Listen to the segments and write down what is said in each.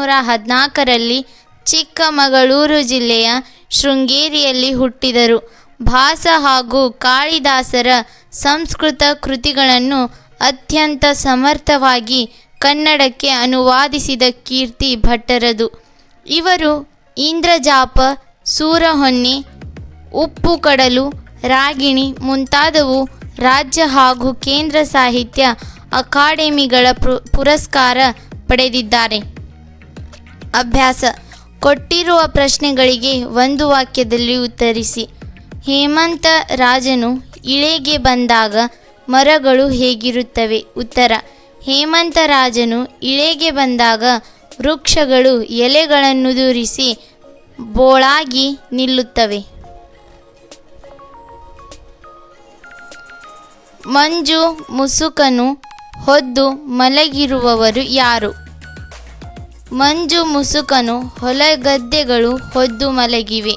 ನೂರ ಹದಿನಾಲ್ಕರಲ್ಲಿ ಚಿಕ್ಕಮಗಳೂರು ಜಿಲ್ಲೆಯ ಶೃಂಗೇರಿಯಲ್ಲಿ ಹುಟ್ಟಿದರು. ಭಾಸ ಹಾಗೂ ಕಾಳಿದಾಸರ ಸಂಸ್ಕೃತ ಕೃತಿಗಳನ್ನು ಅತ್ಯಂತ ಸಮರ್ಥವಾಗಿ ಕನ್ನಡಕ್ಕೆ ಅನುವಾದಿಸಿದ ಕೀರ್ತಿ ಭಟ್ಟರದು. ಇವರು ಇಂದ್ರಜಾಪ, ಸೂರಹೊನ್ನೆ ಉಪ್ಪು ಕಡಲು ರಾಗಿಣಿ ಮುಂತಾದವು ರಾಜ್ಯ ಹಾಗೂ ಕೇಂದ್ರ ಸಾಹಿತ್ಯ ಅಕಾಡೆಮಿಗಳ ಪುರಸ್ಕಾರ ಪಡೆದಿದ್ದಾರೆ. ಅಭ್ಯಾಸ. ಕೊಟ್ಟಿರುವ ಪ್ರಶ್ನೆಗಳಿಗೆ ಒಂದು ವಾಕ್ಯದಲ್ಲಿ ಉತ್ತರಿಸಿ. ಹೇಮಂತ ರಾಜನು ಇಳೆಗೆ ಬಂದಾಗ ಮರಗಳು ಹೇಗಿರುತ್ತವೆ? ಉತ್ತರ. ಹೇಮಂತ ರಾಜನು ಇಳೆಗೆ ಬಂದಾಗ ವೃಕ್ಷಗಳು ಎಲೆಗಳನ್ನು ದೂರಿಸಿ ಬೋಳಾಗಿ ನಿಲ್ಲುತ್ತವೆ. ಮಂಜು ಮುಸುಕನು ಹೊದ್ದು ಮಲಗಿರುವವರು ಯಾರು? ಮಂಜು ಮುಸುಕನು ಹೊಲಗದ್ದೆಗಳು ಹೊದ್ದು ಮಲಗಿವೆ.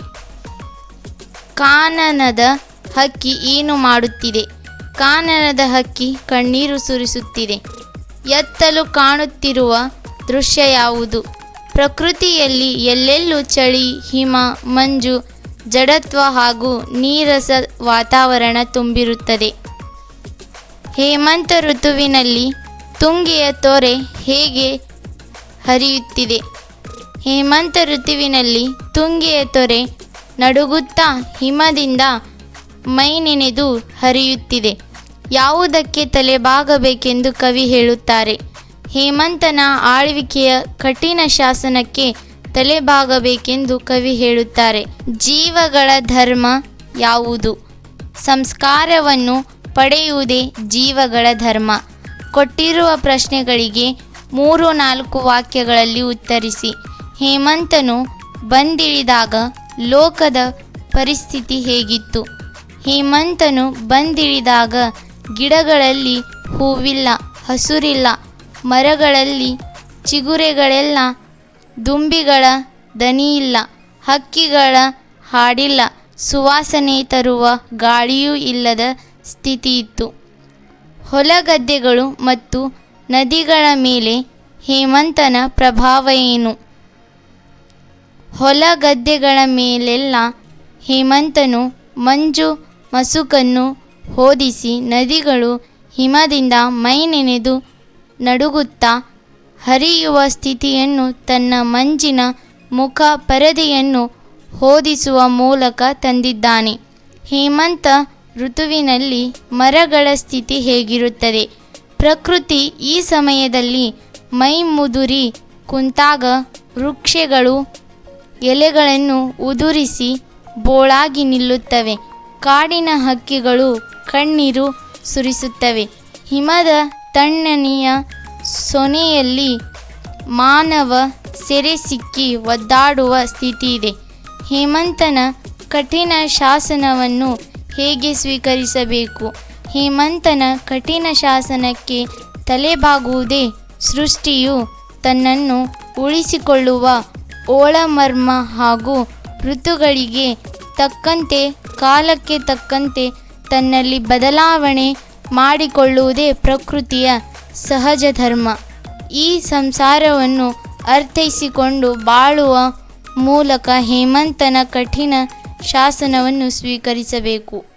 ಕಾನನದ ಹಕ್ಕಿ ಏನು ಮಾಡುತ್ತಿದೆ? ಕಾನನದ ಹಕ್ಕಿ ಕಣ್ಣೀರು ಸುರಿಸುತ್ತಿದೆ. ಎತ್ತಲು ಕಾಣುತ್ತಿರುವ ದೃಶ್ಯ ಯಾವುದು? ಪ್ರಕೃತಿಯಲ್ಲಿ ಎಲ್ಲೆಲ್ಲೂ ಚಳಿ, ಹಿಮ, ಮಂಜು, ಜಡತ್ವ ಹಾಗೂ ನೀರಸ ವಾತಾವರಣ ತುಂಬಿರುತ್ತದೆ. ಹೇಮಂತ ಋತುವಿನಲ್ಲಿ ತುಂಗೆಯ ತೊರೆ ಹೇಗೆ ಹರಿಯುತ್ತಿದೆ. ಹೇಮಂತ ಋತುವಿನಲ್ಲಿ ತುಂಗೆಯ ತೊರೆ ನಡುಗುತ್ತಾ ಹಿಮದಿಂದ ಮೈ ನೆನೆದು ಹರಿಯುತ್ತಿದೆ. ಯಾವುದಕ್ಕೆ ತಲೆಬಾಗಬೇಕೆಂದು ಕವಿ ಹೇಳುತ್ತಾರೆ. ಹೇಮಂತನ ಆಳ್ವಿಕೆಯ ಕಠಿಣ ಶಾಸನಕ್ಕೆ ತಲೆಬಾಗಬೇಕೆಂದು ಕವಿ ಹೇಳುತ್ತಾರೆ. ಜೀವಗಳ ಧರ್ಮ ಯಾವುದು? ಸಂಸ್ಕಾರವನ್ನು ಪಡೆಯುವುದೇ ಜೀವಗಳ ಧರ್ಮ. ಕೊಟ್ಟಿರುವ ಪ್ರಶ್ನೆಗಳಿಗೆ ಮೂರು ನಾಲ್ಕು ವಾಕ್ಯಗಳಲ್ಲಿ ಉತ್ತರಿಸಿ, ಹೇಮಂತನು ಬಂದಿಳಿದಾಗ ಲೋಕದ ಪರಿಸ್ಥಿತಿ ಹೇಗಿತ್ತು? ಹೇಮಂತನು ಬಂದಿಳಿದಾಗ ಗಿಡಗಳಲ್ಲಿ ಹೂವಿಲ್ಲ, ಹಸುರಿಲ್ಲ, ಮರಗಳಲ್ಲಿ ಚಿಗುರೆಗಳೆಲ್ಲ ದುಂಬಿಗಳ ದನಿಯಿಲ್ಲ, ಹಕ್ಕಿಗಳ ಹಾಡಿಲ್ಲ, ಸುವಾಸನೆ ತರುವ ಗಾಳಿಯೂ ಇಲ್ಲದ ಸ್ಥಿತಿ ಇತ್ತು ಹೊಲಗದ್ದೆಗಳು ಮತ್ತು ನದಿಗಳ ಮೇಲೆ ಹೇಮಂತನ ಪ್ರಭಾವ ಏನು? ಹೊಲ ಗದ್ದೆಗಳ ಮೇಲೆಲ್ಲ ಹೇಮಂತನು ಮಂಜು ಮಸುಕನ್ನು ಹೋದಿಸಿ ನದಿಗಳು ಹಿಮದಿಂದ ಮೈ ನೆನೆದು ನಡುಗುತ್ತಾ ಹರಿಯುವ ಸ್ಥಿತಿಯನ್ನು ತನ್ನ ಮಂಜಿನ ಮುಖ ಪರದೆಯನ್ನು ಹೋದಿಸುವ ಮೂಲಕ ತಂದಿದ್ದಾನೆ. ಹೇಮಂತ ಋತುವಿನಲ್ಲಿ ಮರಗಳ ಸ್ಥಿತಿ ಹೇಗಿರುತ್ತದೆ? ಪ್ರಕೃತಿ ಈ ಸಮಯದಲ್ಲಿ ಮೈ ಮುದುರಿ ಕುಂತಾಗ ವೃಕ್ಷಗಳು ಎಲೆಗಳನ್ನು ಉದುರಿಸಿ ಬೋಳಾಗಿ ನಿಲ್ಲುತ್ತವೆ. ಕಾಡಿನ ಹಕ್ಕಿಗಳು ಕಣ್ಣೀರು ಸುರಿಸುತ್ತವೆ. ಹಿಮದ ತಣ್ಣನೆಯ ಸೊನೆಯಲ್ಲಿ ಮಾನವ ಸೆರೆ ಸಿಕ್ಕಿ ಒದ್ದಾಡುವ ಸ್ಥಿತಿ ಇದೆ ಹೇಮಂತನ ಕಠಿಣ ಶಾಸನವನ್ನು ಹೇಗೆ ಸ್ವೀಕರಿಸಬೇಕು? ಹೇಮಂತನ ಕಠಿಣ ಶಾಸನಕ್ಕೆ ತಲೆಬಾಗುವುದೇ ಸೃಷ್ಟಿಯು ತನ್ನನ್ನು ಉಳಿಸಿಕೊಳ್ಳುವ ಓಳಮರ್ಮ ಹಾಗೂ ಋತುಗಳಿಗೆ ತಕ್ಕಂತೆ, ಕಾಲಕ್ಕೆ ತಕ್ಕಂತೆ ತನ್ನಲ್ಲಿ ಬದಲಾವಣೆ ಮಾಡಿಕೊಳ್ಳುವುದೇ ಪ್ರಕೃತಿಯ ಸಹಜ ಧರ್ಮ. ಈ ಸಂಸಾರವನ್ನು ಅರ್ಥೈಸಿಕೊಂಡು ಬಾಳುವ ಮೂಲಕ ಹೇಮಂತನ ಕಠಿಣ ಶಾಸನವನ್ನು ಸ್ವೀಕರಿಸಬೇಕು.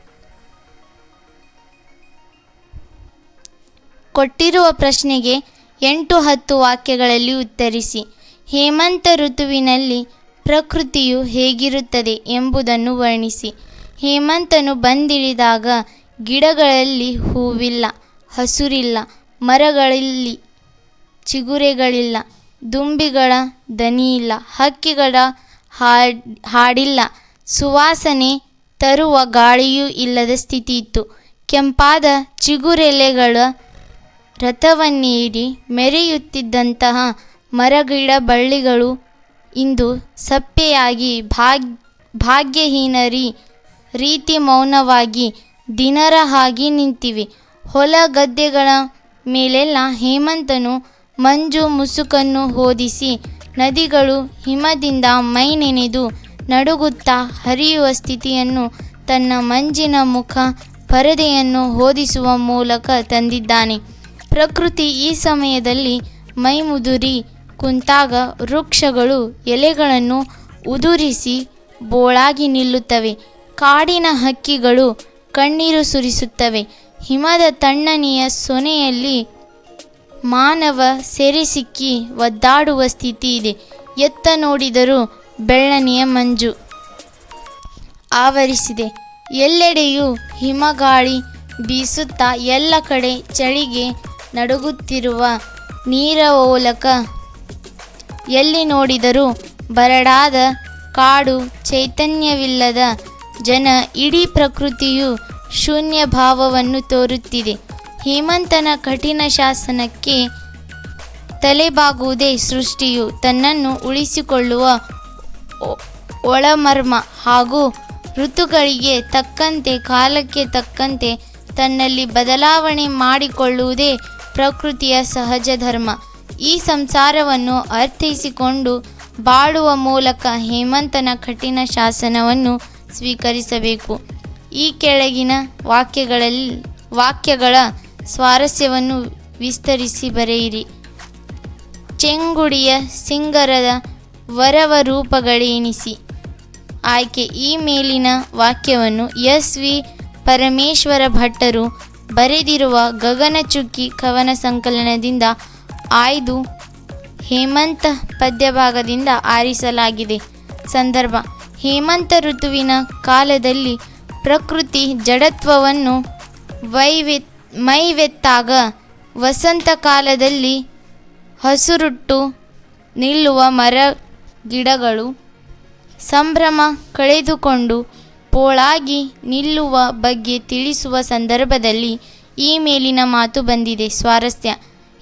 ಕೊಟ್ಟಿರುವ ಪ್ರಶ್ನೆಗೆ ಎಂಟು ಹತ್ತು ವಾಕ್ಯಗಳಲ್ಲಿ ಉತ್ತರಿಸಿ. ಹೇಮಂತ ಋತುವಿನಲ್ಲಿ ಪ್ರಕೃತಿಯು ಹೇಗಿರುತ್ತದೆ ಎಂಬುದನ್ನು ವರ್ಣಿಸಿ. ಹೇಮಂತನು ಬಂದಿಳಿದಾಗ ಗಿಡಗಳಲ್ಲಿ ಹೂವಿಲ್ಲ, ಹಸುರಿಲ್ಲ, ಮರಗಳಲ್ಲಿ ಚಿಗುರೆಗಳಿಲ್ಲ, ದುಂಬಿಗಳ ದನಿಯಿಲ್ಲ, ಹಕ್ಕಿಗಳ ಹಾಡ್, ಹಾಡಿಲ್ಲ, ಸುವಾಸನೆ ತರುವ ಗಾಳಿಯೂ ಇಲ್ಲದ ಸ್ಥಿತಿ ಇತ್ತು ಕೆಂಪಾದ ಚಿಗುರೆಲೆಗಳ ರಥವನ್ನೇರಿ ಮೆರೆಯುತ್ತಿದ್ದಂತಹ ಮರಗಿಡ ಬಳ್ಳಿಗಳು ಇಂದು ಸಪ್ಪೆಯಾಗಿ ಭಾಗ್, ಭಾಗ್ಯಹೀನರಿ ರೀತಿ ಮೌನವಾಗಿ ದಿನರ ಹಾಗೆ ನಿಂತಿವೆ. ಹೊಲ ಗದ್ದೆಗಳ ಮೇಲೆಲ್ಲ ಹೇಮಂತನು ಮಂಜು ಮುಸುಕನ್ನು ಹೋದಿಸಿ ನದಿಗಳು ಹಿಮದಿಂದ ಮೈ ನೆನೆದು ನಡುಗುತ್ತಾ ಹರಿಯುವ ಸ್ಥಿತಿಯನ್ನು ತನ್ನ ಮಂಜಿನ ಮುಖ ಪರದೆಯನ್ನು ಹೋದಿಸುವ ಮೂಲಕ ತಂದಿದ್ದಾನೆ. ಪ್ರಕೃತಿ ಈ ಸಮಯದಲ್ಲಿ ಮೈಮುದುರಿ ಕುಂತಾಗ ವೃಕ್ಷಗಳು ಎಲೆಗಳನ್ನು ಉದುರಿಸಿ ಬೋಳಾಗಿ ನಿಲ್ಲುತ್ತವೆ. ಕಾಡಿನ ಹಕ್ಕಿಗಳು ಕಣ್ಣೀರು ಸುರಿಸುತ್ತವೆ. ಹಿಮದ ತಣ್ಣನೆಯ ಸೊನೆಯಲ್ಲಿ ಮಾನವ ಸೆರೆಸಿಕ್ಕಿ ಒದ್ದಾಡುವ ಸ್ಥಿತಿ ಇದೆ. ಎತ್ತ ನೋಡಿದರೂ ಬೆಳ್ಳನೆಯ ಮಂಜು ಆವರಿಸಿದೆ. ಎಲ್ಲೆಡೆಯೂ ಹಿಮಗಾಳಿ ಬೀಸುತ್ತಾ ಎಲ್ಲ ಕಡೆ ಚಳಿಗೆ ನಡುಗುತ್ತಿರುವ ನೀರ ಓಲಕ ಎಲ್ಲಿ ನೋಡಿದರೂ ಬರಡಾದ ಕಾಡು ಚೈತನ್ಯವಿಲ್ಲದ ಜನ ಇಡೀ ಪ್ರಕೃತಿಯು ಶೂನ್ಯ ಭಾವವನ್ನು ತೋರುತ್ತಿದೆ. ಹೇಮಂತನ ಕಠಿಣ ಶಾಸನಕ್ಕೆ ತಲೆಬಾಗುವುದೇ ಸೃಷ್ಟಿಯು ತನ್ನನ್ನು ಉಳಿಸಿಕೊಳ್ಳುವ ಒಳಮರ್ಮ ಹಾಗೂ ಋತುಗಳಿಗೆ ತಕ್ಕಂತೆ ಕಾಲಕ್ಕೆ ತಕ್ಕಂತೆ ತನ್ನಲ್ಲಿ ಬದಲಾವಣೆ ಮಾಡಿಕೊಳ್ಳುವುದೇ ಪ್ರಕೃತಿಯ ಸಹಜ ಧರ್ಮ. ಈ ಸಂಸಾರವನ್ನು ಅರ್ಥೈಸಿಕೊಂಡು ಬಾಳುವ ಮೂಲಕ ಹೇಮಂತನ ಕಠಿಣ ಶಾಸನವನ್ನು ಸ್ವೀಕರಿಸಬೇಕು. ಈ ಕೆಳಗಿನ ವಾಕ್ಯಗಳಲ್ಲಿ, ವಾಕ್ಯಗಳ ಸ್ವಾರಸ್ಯವನ್ನು ವಿಸ್ತರಿಸಿ ಬರೆಯಿರಿ. ಚೆಂಗುಡಿಯ ಸಿಂಗರದ ವರವ ರೂಪಗಳೇನಿಸಿ ಆಯ್ಕೆ ಈ ಮೇಲಿನ ವಾಕ್ಯವನ್ನು ಎಸ್ ವಿ ಪರಮೇಶ್ವರ ಭಟ್ಟರು ಬರೆದಿರುವ ಗಗನಚುಕ್ಕಿ ಕವನ ಸಂಕಲನದಿಂದ ಆಯ್ದು ಹೇಮಂತ ಪದ್ಯಭಾಗದಿಂದ ಆರಿಸಲಾಗಿದೆ. ಸಂದರ್ಭ, ಹೇಮಂತ ಋತುವಿನ ಕಾಲದಲ್ಲಿ ಪ್ರಕೃತಿ ಜಡತ್ವವನ್ನು ವೈವೆ, ಮೈವೆತ್ತಾಗ ವಸಂತ ಕಾಲದಲ್ಲಿ ಹಸುರುಟ್ಟು ನಿಲ್ಲುವ ಮರ ಗಿಡಗಳು ಸಂಭ್ರಮ ಕಳೆದುಕೊಂಡು ಪೋಳಾಗಿ ನಿಲ್ಲುವ ಬಗ್ಗೆ ತಿಳಿಸುವ ಸಂದರ್ಭದಲ್ಲಿ ಈ ಮೇಲಿನ ಮಾತು ಬಂದಿದೆ. ಸ್ವಾರಸ್ಯ.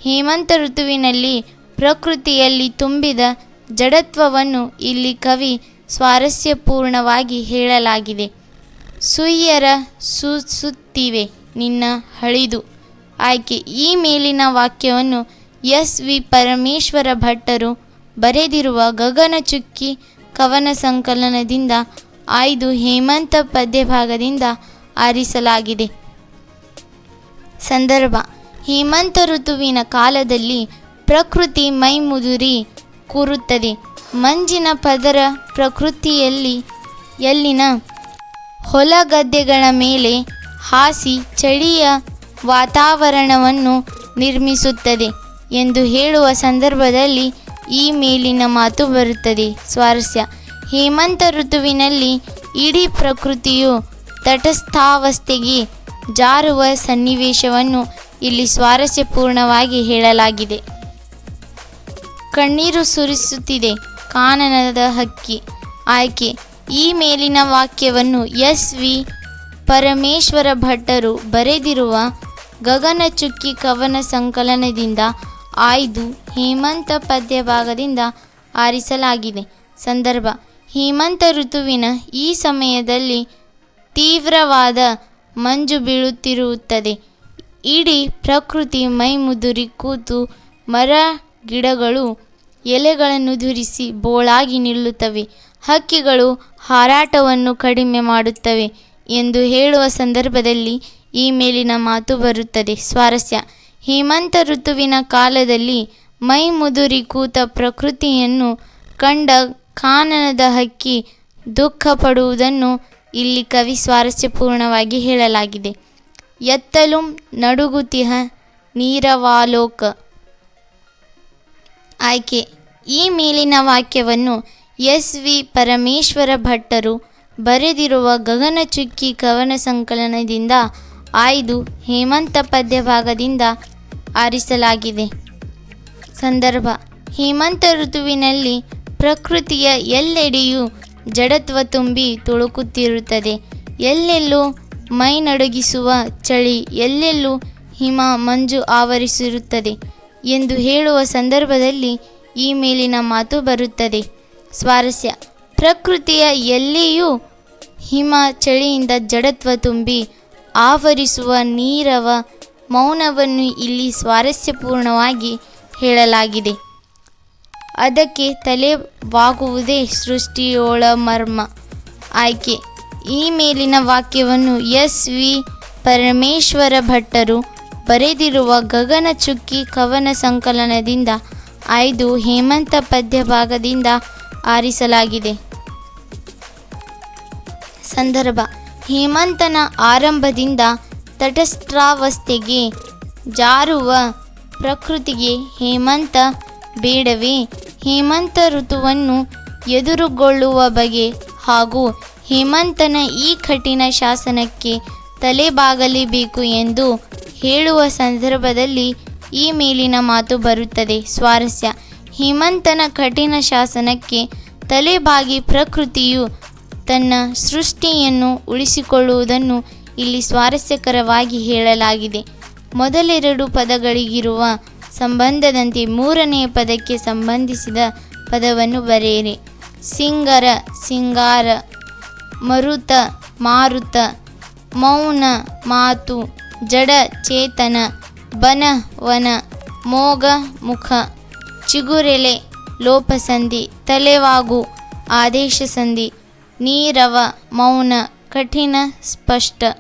ಹೇಮಂತ ಋತುವಿನಲ್ಲಿ ಪ್ರಕೃತಿಯಲ್ಲಿ ತುಂಬಿದ ಜಡತ್ವವನ್ನು ಇಲ್ಲಿ ಕವಿ ಸ್ವಾರಸ್ಯಪೂರ್ಣವಾಗಿ ಹೇಳಲಾಗಿದೆ. ಸುಯ್ಯರ ಸುಸುತ್ತಿವೆ ನಿನ್ನ ಹಳಿದು. ಆಯ್ಕೆ ಈ ಮೇಲಿನ ವಾಕ್ಯವನ್ನು ಎಸ್ ವಿ ಪರಮೇಶ್ವರ ಭಟ್ಟರು ಬರೆದಿರುವ ಗಗನಚುಕ್ಕಿ ಕವನ ಸಂಕಲನದಿಂದ ಆಯ್ದು ಹೇಮಂತ ಪದ್ಯಭಾಗದಿಂದ ಆರಿಸಲಾಗಿದೆ. ಸಂದರ್ಭ, ಹೇಮಂತ ಋತುವಿನ ಕಾಲದಲ್ಲಿ ಪ್ರಕೃತಿ ಮೈಮುದುರಿ ಕೂರುತ್ತದೆ. ಮಂಜಿನ ಪದರ ಪ್ರಕೃತಿಯಲ್ಲಿ ಎಲ್ಲಿನ ಹೊಲ ಗದ್ದೆಗಳ ಮೇಲೆ ಹಾಸಿ ಚಳಿಯ ವಾತಾವರಣವನ್ನು ನಿರ್ಮಿಸುತ್ತದೆ ಎಂದು ಹೇಳುವ ಸಂದರ್ಭದಲ್ಲಿ ಈ ಮೇಲಿನ ಮಾತು ಬರುತ್ತದೆ. ಸ್ವಾರಸ್ಯ ಹೇಮಂತ ಋತುವಿನಲ್ಲಿ ಇಡೀ ಪ್ರಕೃತಿಯು ತಟಸ್ಥಾವಸ್ಥೆಗೆ ಜಾರುವ ಸನ್ನಿವೇಶವನ್ನು ಇಲ್ಲಿ ಸ್ವಾರಸ್ಯಪೂರ್ಣವಾಗಿ ಹೇಳಲಾಗಿದೆ. ಕಣ್ಣೀರು ಸುರಿಸುತ್ತಿದೆ ಕಾನನದ ಹಕ್ಕಿ. ಆಯ್ಕೆ ಈ ಮೇಲಿನ ವಾಕ್ಯವನ್ನು ಎಸ್ ವಿ ಪರಮೇಶ್ವರ ಭಟ್ಟರು ಬರೆದಿರುವ ಗಗನಚುಕ್ಕಿ ಕವನ ಸಂಕಲನದಿಂದ ಆಯ್ದು ಹೇಮಂತ ಪದ್ಯಭಾಗದಿಂದ ಆರಿಸಲಾಗಿದೆ. ಸಂದರ್ಭ ಹೇಮಂತ ಋತುವಿನ ಈ ಸಮಯದಲ್ಲಿ ತೀವ್ರವಾದ ಮಂಜು ಬೀಳುತ್ತಿರುತ್ತದೆ. ಇಡೀ ಪ್ರಕೃತಿ ಮೈಮುದುರಿ ಕೂತು ಮರ ಗಿಡಗಳು ಎಲೆಗಳನ್ನು ಧುರಿಸಿ ಬೋಳಾಗಿ ನಿಲ್ಲುತ್ತವೆ. ಹಕ್ಕಿಗಳು ಹಾರಾಟವನ್ನು ಕಡಿಮೆ ಮಾಡುತ್ತವೆ ಎಂದು ಹೇಳುವ ಸಂದರ್ಭದಲ್ಲಿ ಈ ಮೇಲಿನ ಮಾತು ಬರುತ್ತದೆ. ಸ್ವಾರಸ್ಯ. ಹೇಮಂತ ಋತುವಿನ ಕಾಲದಲ್ಲಿ ಮೈ ಮುದುರಿ ಕೂತ ಪ್ರಕೃತಿಯನ್ನು ಕಂಡ ಕಾನನದ ಹಕ್ಕಿ ದುಃಖ ಪಡುವುದನ್ನು ಇಲ್ಲಿ ಕವಿ ಸ್ವಾರಸ್ಯಪೂರ್ಣವಾಗಿ ಹೇಳಲಾಗಿದೆ. ಎತ್ತಲು ನಡುಗುತಿಹ ನೀರವಾಲೋಕ. ಆಯ್ಕೆ. ಈ ಮೇಲಿನ ವಾಕ್ಯವನ್ನು ಎಸ್ ವಿ ಪರಮೇಶ್ವರ ಭಟ್ಟರು ಬರೆದಿರುವ ಗಗನಚುಕ್ಕಿ ಕವನ ಸಂಕಲನದಿಂದ ಆಯ್ದು ಹೇಮಂತ ಪದ್ಯಭಾಗದಿಂದ ಆರಿಸಲಾಗಿದೆ. ಸಂದರ್ಭ. ಹೇಮಂತ ಋತುವಿನಲ್ಲಿ ಪ್ರಕೃತಿಯ ಎಲ್ಲೆಡೆಯೂ ಜಡತ್ವ ತುಂಬಿ ತುಳುಕುತ್ತಿರುತ್ತದೆ. ಎಲ್ಲೆಲ್ಲೂ ಮೈ ನಡುಗಿಸುವ ಚಳಿ, ಎಲ್ಲೆಲ್ಲೂ ಹಿಮ, ಮಂಜು ಆವರಿಸಿರುತ್ತದೆ ಎಂದು ಹೇಳುವ ಸಂದರ್ಭದಲ್ಲಿ ಈ ಮೇಲಿನ ಮಾತು ಬರುತ್ತದೆ. ಸ್ವಾರಸ್ಯ, ಪ್ರಕೃತಿಯ ಎಲ್ಲಿಯೂ ಹಿಮ, ಚಳಿಯಿಂದ ಜಡತ್ವ ತುಂಬಿ ಆವರಿಸುವ ನೀರವ ಮೌನವನ್ನು ಇಲ್ಲಿ ಸ್ವಾರಸ್ಯಪೂರ್ಣವಾಗಿ ಹೇಳಲಾಗಿದೆ. ಅದಕ್ಕೆ ತಲೆವಾಗುವುದೇ ಸೃಷ್ಟಿಯೋಳ ಮರ್ಮ. ಆಯ್ಕೆ. ಈ ಮೇಲಿನ ವಾಕ್ಯವನ್ನು ಎಸ್ ವಿ ಪರಮೇಶ್ವರ ಭಟ್ಟರು ಬರೆದಿರುವ ಗಗನಚುಕ್ಕಿ ಕವನ ಸಂಕಲನದಿಂದ ಆಯ್ದು ಹೇಮಂತ ಪದ್ಯ ಭಾಗದಿಂದ ಆರಿಸಲಾಗಿದೆ. ಸಂದರ್ಭ. ಹೇಮಂತನ ಆರಂಭದಿಂದ ತಟಸ್ಥಾವಸ್ಥೆಗೆ ಜಾರುವ ಪ್ರಕೃತಿಗೆ ಹೇಮಂತ ಬೇಡವೇ? ಹೇಮಂತ ಋತುವನ್ನು ಎದುರುಗೊಳ್ಳುವ ಬಗೆ ಹಾಗೂ ಹೇಮಂತನ ಈ ಕಠಿಣ ಶಾಸನಕ್ಕೆ ತಲೆಬಾಗಲೇಬೇಕು ಎಂದು ಹೇಳುವ ಸಂದರ್ಭದಲ್ಲಿ ಈ ಮೇಲಿನ ಮಾತು ಬರುತ್ತದೆ. ಸ್ವಾರಸ್ಯ. ಹೇಮಂತನ ಕಠಿಣ ಶಾಸನಕ್ಕೆ ತಲೆಬಾಗಿ ಪ್ರಕೃತಿಯು ತನ್ನ ಸೃಷ್ಟಿಯನ್ನು ಉಳಿಸಿಕೊಳ್ಳುವುದನ್ನು ಇಲ್ಲಿ ಸ್ವಾರಸ್ಯಕರವಾಗಿ ಹೇಳಲಾಗಿದೆ. ಮೊದಲೆರಡು ಪದಗಳಿಗಿರುವ ಸಂಬಂಧದಂತೆ ಮೂರನೆಯ ಪದಕ್ಕೆ ಸಂಬಂಧಿಸಿದ ಪದವನ್ನು ಬರೆಯಿರಿ. ಸಿಂಗರ, ಸಿಂಗಾರ, ಮರುತ, ಮಾರುತ, ಮೌನ, ಮಾತು, ಜಡ, ಚೇತನ, ಬನ, ವನ, ಮೋಗ, ಮುಖ, ಚಿಗುರೆಲೆ, ಲೋಪಸಂಧಿ, ತಲೆವಾಗು, ಆದೇಶ ಸಂಧಿ, ನೀರವ, ಮೌನ, ಕಠಿಣ, ಸ್ಪಷ್ಟ.